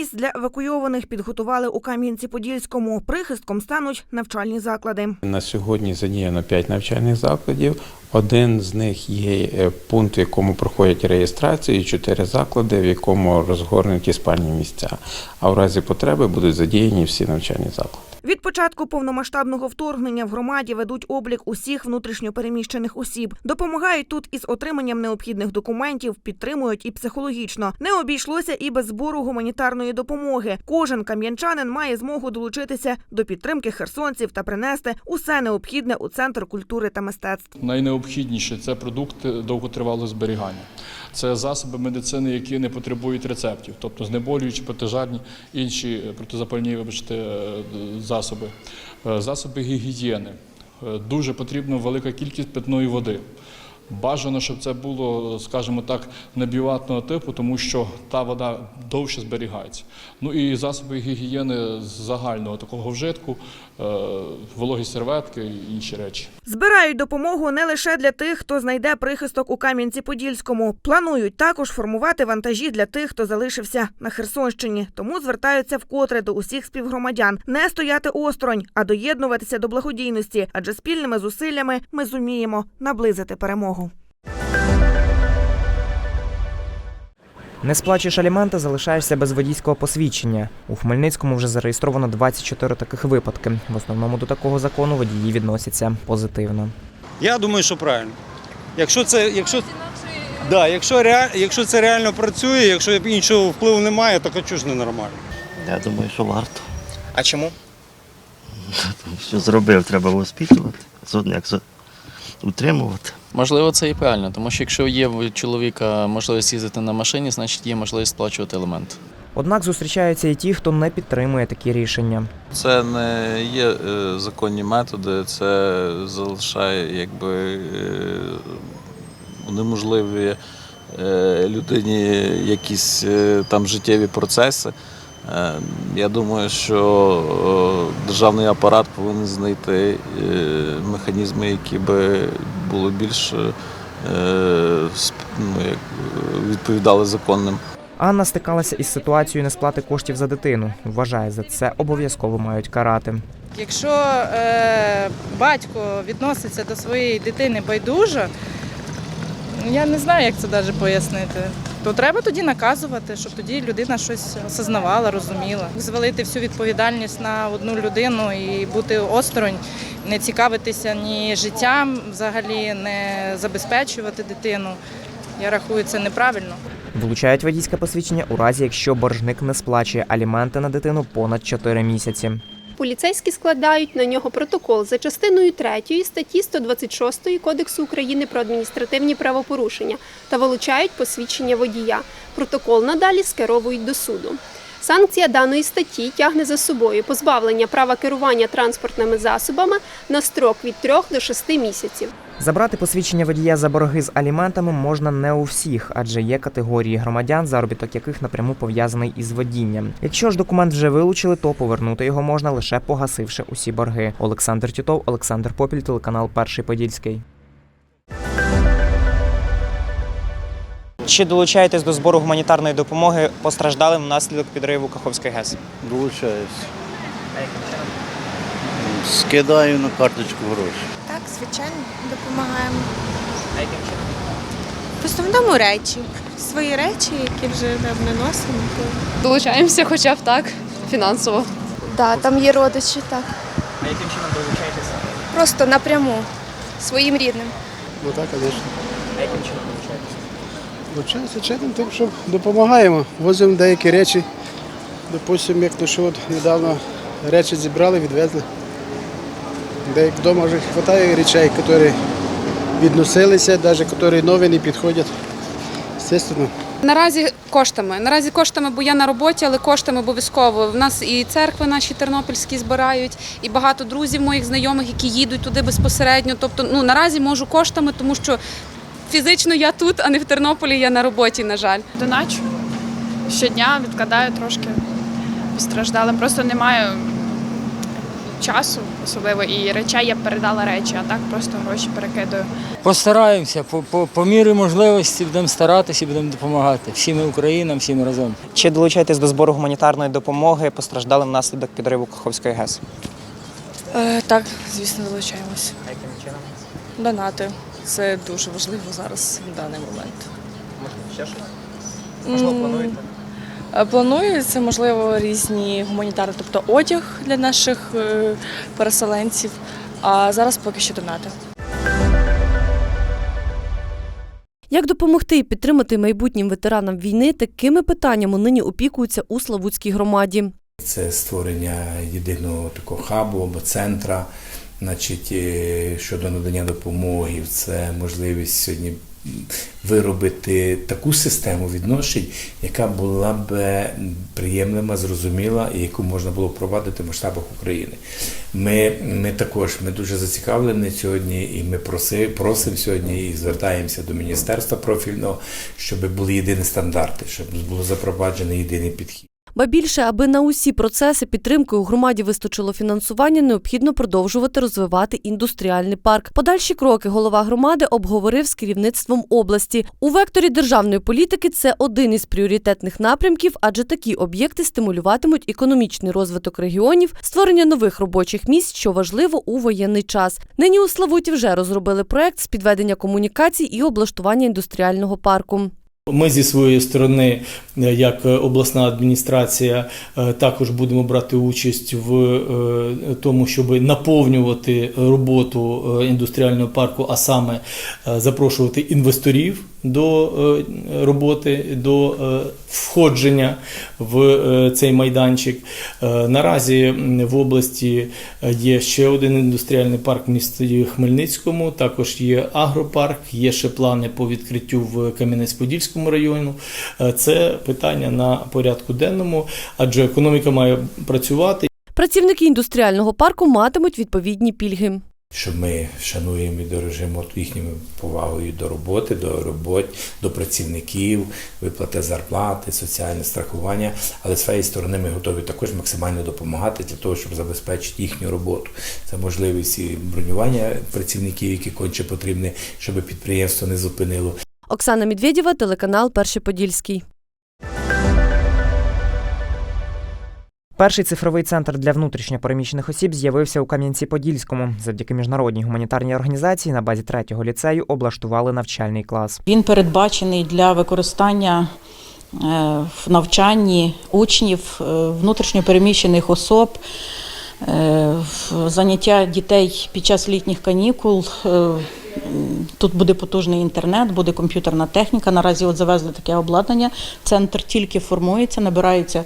місць для евакуйованих підготували у Кам'янці-Подільському. Прихистком стануть навчальні заклади. На сьогодні задіяно 5 навчальних закладів. Один з них є е, пункт, в якому проходять реєстрацію, і чотири заклади, в якому розгорнуті спальні місця. А в разі потреби будуть задіяні всі навчальні заклади. Від початку повномасштабного вторгнення в громаді ведуть облік усіх внутрішньопереміщених осіб. Допомагають тут із отриманням необхідних документів, підтримують і психологічно. Не обійшлося і без збору гуманітарної допомоги. Кожен кам'янчанин має змогу долучитися до підтримки херсонців та принести усе необхідне у центр культури та мистецтв. Найнеобхідніше це продукти довготривалого зберігання. Це засоби медицини, які не потребують рецептів, тобто знеболюючі, протижарні, інші е, протизапальні вибачте, е, засоби. Е, Засоби гігієни. Дуже потрібна велика кількість питної води. Бажано, щоб це було, скажімо так, небіватного типу, тому що та вода довше зберігається. Ну і засоби гігієни з загального такого вжитку, е, вологі серветки і інші речі. Збирають допомогу не лише для тих, хто знайде прихисток у Кам'янці-Подільському. Планують також формувати вантажі для тих, хто залишився на Херсонщині. Тому звертаються вкотре до усіх співгромадян не стояти осторонь, а доєднуватися до благодійності, адже спільними зусиллями ми зуміємо наблизити перемогу. Не сплачуєш аліменти, залишаєшся без водійського посвідчення. У Хмельницькому вже зареєстровано 24 таких випадки. В основному до такого закону водії відносяться позитивно. Я думаю, що правильно. Якщо це, якщо, да, якщо, якщо це реально працює, якщо іншого впливу немає, то чого ж не нормально. Я думаю, що варто. А чому? Що зробив, треба воспитувати, як утримувати. Можливо, це і правильно, тому що якщо є в чоловіка можливість їздити на машині, значить є можливість сплачувати елемент. Однак зустрічаються і ті, хто не підтримує такі рішення. Це не є е, законні методи, це залишає якби е, унеможливі е, людині якісь там життєві процеси. Я думаю, що державний апарат повинен знайти механізми, які би були більш е, ну, як, е, відповідали законним. Анна стикалася із ситуацією несплати коштів за дитину. Вважає, за це обов'язково мають карати. Якщо е, батько відноситься до своєї дитини байдуже, я не знаю, як це навіть пояснити. То треба тоді наказувати, щоб тоді людина щось осознавала, розуміла. Звалити всю відповідальність на одну людину і бути осторонь, не цікавитися ні життям, взагалі не забезпечувати дитину. Я рахую, це неправильно. Вилучають водійське посвідчення у разі, якщо боржник не сплачує аліменти на дитину понад 4 місяці. Поліцейські складають на нього протокол за частиною 3 статті 126 Кодексу України про адміністративні правопорушення та вилучають посвідчення водія. Протокол надалі скеровують до суду. Санкція даної статті тягне за собою позбавлення права керування транспортними засобами на строк від 3 до 6 місяців. Забрати посвідчення водія за борги з аліментами можна не у всіх, адже є категорії громадян, заробіток яких напряму пов'язаний із водінням. Якщо ж документ вже вилучили, то повернути його можна лише погасивши усі борги. Олександр Тітов, Олександр Попіль, телеканал Перший Подільський. Чи долучаєтесь до збору гуманітарної допомоги постраждалим внаслідок підриву Каховської ГЕС? Долучаюсь. Скидаю на карточку гроші. Так, звичайно, допомагаємо. В основному речі. Свої речі, які вже не носимо. Долучаємося хоча б так, фінансово. Да, там є родичі, так. А яким чином долучаєтеся? Просто напряму своїм рідним. Ну так, звісно. А яким чином Вчається чином тим, що допомагаємо. Возимо деякі речі. Допустимо, як то що от недавно речі зібрали, відвезли. Деяк вдома вже вистачає речей, які відносилися, навіть які нові не підходять. Звісно. Наразі коштами. Наразі коштами, бо я на роботі, але коштами обов'язково. В нас і церкви наші тернопільські збирають, і багато друзів моїх знайомих, які їдуть туди безпосередньо. Тобто, ну наразі можу коштами, тому що фізично я тут, а не в Тернополі. Я на роботі, на жаль. Доначу. Щодня відкладаю трошки постраждалим. Просто немає часу, особливо і речей я передала речі, а так просто гроші перекидаю. Постараємося, по, по, по мірі можливості будемо старатися і будемо допомагати. Всі ми Україна, всі разом. Чи долучаєтесь до збору гуманітарної допомоги постраждалим внаслідок підриву Каховської ГЕС? Е, так, звісно, долучаємось. Яким чином? Донати. Це дуже важливо зараз в даний момент. Ще щось? Можливо, плануєте? Планується, можливо, різні гуманітарні, тобто одяг для наших е, переселенців. А зараз поки що донати. Як допомогти і підтримати майбутнім ветеранам війни, такими питаннями нині опікуються у Славутській громаді. Це створення єдиного такого хабу або центра, значить, е, щодо надання допомоги, це можливість сьогодні виробити таку систему відношень, яка була б приємлива, зрозуміла і яку можна було впровадити в масштабах України. Ми, ми також ми дуже зацікавлені сьогодні, і ми проси, просимо сьогодні і звертаємося до міністерства профільного, щоб були єдині стандарти, щоб було запроваджений єдиний підхід. Ба більше, аби на усі процеси підтримки у громаді вистачило фінансування, необхідно продовжувати розвивати індустріальний парк. Подальші кроки голова громади обговорив з керівництвом області. У векторі державної політики це один із пріоритетних напрямків, адже такі об'єкти стимулюватимуть економічний розвиток регіонів, створення нових робочих місць, що важливо у воєнний час. Нині у Славуті вже розробили проект з підведення комунікацій і облаштування індустріального парку. Ми зі своєї сторони, е, як е, обласна адміністрація, е, також будемо брати участь в тому, щоб наповнювати роботу індустріального парку, а саме запрошувати інвесторів до е, роботи, до е, входження в е, цей майданчик. Наразі в області є ще один індустріальний парк в місті Хмельницькому, також є агропарк, є ще плани по відкриттю в Кам'янець-Подільському району. Це питання на порядку денному, адже економіка має працювати. Працівники індустріального парку матимуть відповідні пільги. Що ми шануємо і дорожимо їхньою повагою до роботи, до робот, до працівників, виплати зарплати, соціальне страхування. Але з своєї сторони ми готові також максимально допомагати для того, щоб забезпечити їхню роботу. Це можливість і бронювання працівників, які конче потрібні, щоб підприємство не зупинило. Оксана Медведєва, телеканал Перший Подільський. Перший цифровий центр для внутрішньопереміщених осіб з'явився у Кам'янці-Подільському. Завдяки міжнародній гуманітарній організації на базі третього ліцею облаштували навчальний клас. Він передбачений для використання е, в навчанні учнів, е, внутрішньопереміщених особ, заняття дітей під час літніх канікул. Е, Тут буде потужний інтернет, буде комп'ютерна техніка. Наразі от завезли таке обладнання. Центр тільки формується, набираються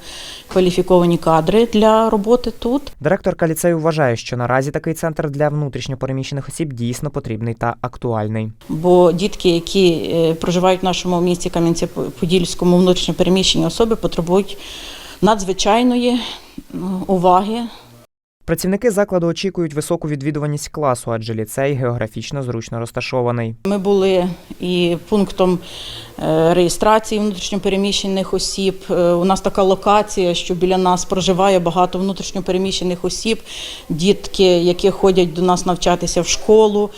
кваліфіковані кадри для роботи тут. Директорка ліцею вважає, що наразі такий центр для внутрішньопереміщених осіб дійсно потрібний та актуальний. Бо дітки, які е, проживають в нашому місті Кам'янці-Подільському, внутрішньо переміщені особи, потребують надзвичайної ну, уваги. Працівники закладу очікують високу відвідуваність класу, адже ліцей географічно зручно розташований. Ми були і пунктом е, реєстрації внутрішньопереміщених осіб. Е, У нас така локація, що біля нас проживає багато внутрішньопереміщених осіб, дітки, які ходять до нас навчатися в школу.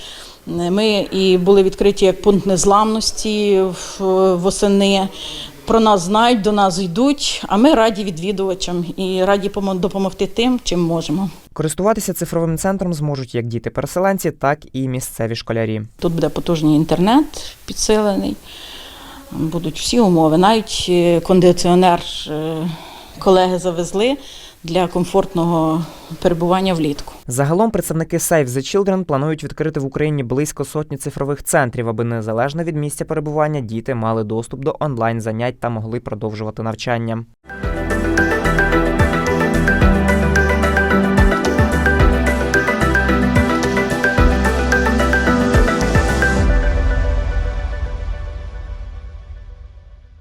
Е, Ми і були відкриті як пункт незламності восени. Про нас знають, до нас йдуть, а ми раді відвідувачам і раді допомогти тим, чим можемо. Користуватися цифровим центром зможуть як діти-переселенці, так і місцеві школярі. Тут буде потужний інтернет підсилений, будуть всі умови. Навіть е, кондиціонер е, колеги завезли для комфортного перебування влітку. Загалом представники Save the Children планують відкрити в Україні близько сотні цифрових центрів, аби незалежно від місця перебування діти мали доступ до онлайн занять та могли продовжувати навчання.